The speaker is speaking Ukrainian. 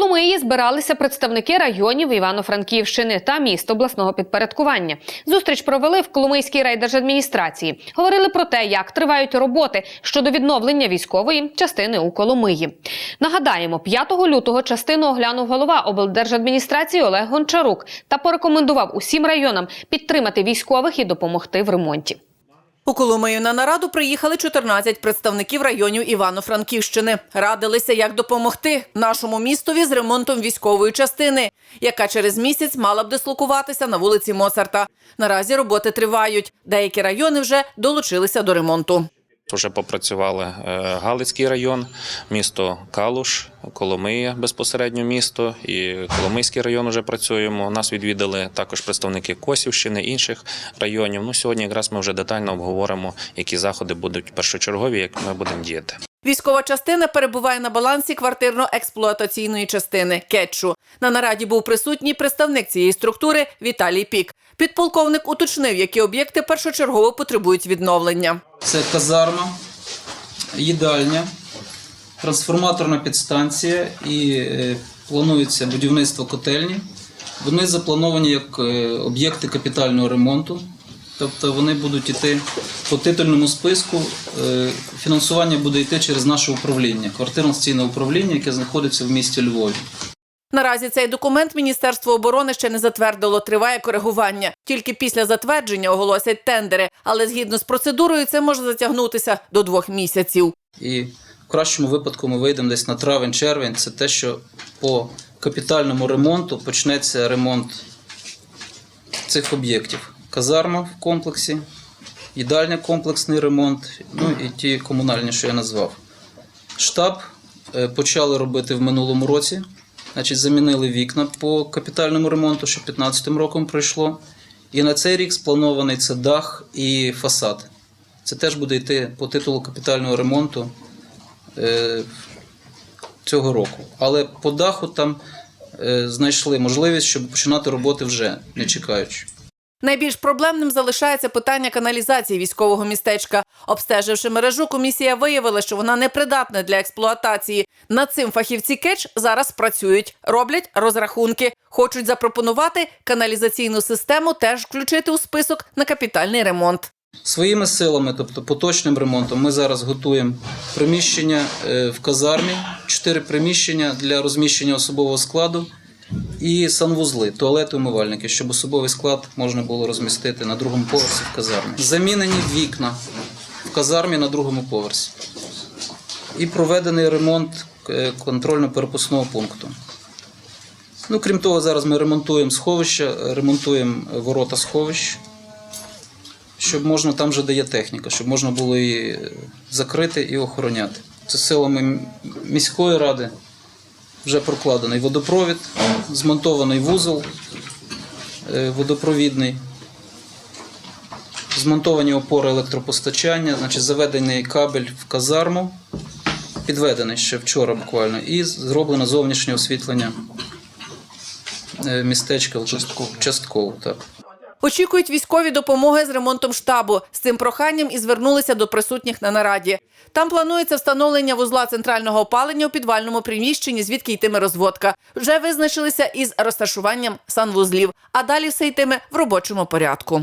Коломиї збиралися представники районів Івано-Франківщини та міст обласного підпорядкування. Зустріч провели в Коломийській райдержадміністрації. Говорили про те, як тривають роботи щодо відновлення військової частини у Коломиї. Нагадаємо, 5 лютого частину оглянув голова облдержадміністрації Олег Гончарук та порекомендував усім районам підтримати військових і допомогти в ремонті. У Коломию на нараду приїхали 14 представників районів Івано-Франківщини. Радилися, як допомогти нашому містові з ремонтом військової частини, яка через місяць мала б дислокуватися на вулиці Моцарта. Наразі роботи тривають. Деякі райони вже долучилися до ремонту. Вже попрацювали е, Галицький район, місто Калуш, Коломия безпосередньо місто і Коломийський район вже працюємо. Нас відвідали також представники Косівщини, інших районів. Ну сьогодні якраз ми вже детально обговоримо, які заходи будуть першочергові, як ми будемо діяти. Військова частина перебуває на балансі квартирно-експлуатаційної частини Кетчу. На нараді був присутній представник цієї структури Віталій Пік. Підполковник уточнив, які об'єкти першочергово потребують відновлення. Це казарма, їдальня, трансформаторна підстанція і е, планується будівництво котельні. Вони заплановані як е, об'єкти капітального ремонту. Тобто вони будуть йти по титульному списку. е, Фінансування буде йти через наше управління, квартирно-стійне управління, яке знаходиться в місті Львові. Наразі цей документ Міністерство оборони ще не затвердило. Триває коригування. Тільки після затвердження оголосять тендери, але згідно з процедурою це може затягнутися до двох місяців. І в кращому випадку ми вийдемо десь на травень-червень. Це те, що по капітальному ремонту почнеться ремонт цих об'єктів. Казарма в комплексі, їдальня комплексний ремонт, ну і ті комунальні, що я назвав. Штаб е, почали робити в минулому році. Значить, замінили вікна по капітальному ремонту, що 15 роком пройшло. І на цей рік спланований це дах і фасад. Це теж буде йти по титулу капітального ремонту е, цього року. Але по даху там е, знайшли можливість, щоб починати роботи вже, не чекаючи. Найбільш проблемним залишається питання каналізації військового містечка. Обстеживши мережу, комісія виявила, що вона непридатна для експлуатації. Над цим фахівці КЕЧ зараз працюють, роблять розрахунки. Хочуть запропонувати каналізаційну систему теж включити у список на капітальний ремонт. Своїми силами, тобто поточним ремонтом, ми зараз готуємо приміщення е, в казармі, чотири приміщення для розміщення особового складу і санвузли, туалети, умивальники, щоб особовий склад можна було розмістити на другому поверсі в казармі. Замінені вікна в казармі на другому поверсі. І проведений ремонт е, контрольно-перепускного пункту. Ну, крім того, зараз ми ремонтуємо сховища, ремонтуємо ворота сховищ щоб можна там же де є техніка, щоб можна було її закрити і охороняти. Це силами міської ради вже прокладений водопровід, змонтований вузол е, водопровідний, змонтовані опори електропостачання, значить заведений кабель в казарму, підведений ще вчора буквально, і зроблено зовнішнє освітлення е, містечка частково. частково так. Очікують військові допомоги з ремонтом штабу. З цим проханням і звернулися до присутніх на нараді. Там планується встановлення вузла центрального опалення у підвальному приміщенні, звідки йтиме розводка. Вже визначилися із розташуванням санвузлів, а далі все йтиме в робочому порядку.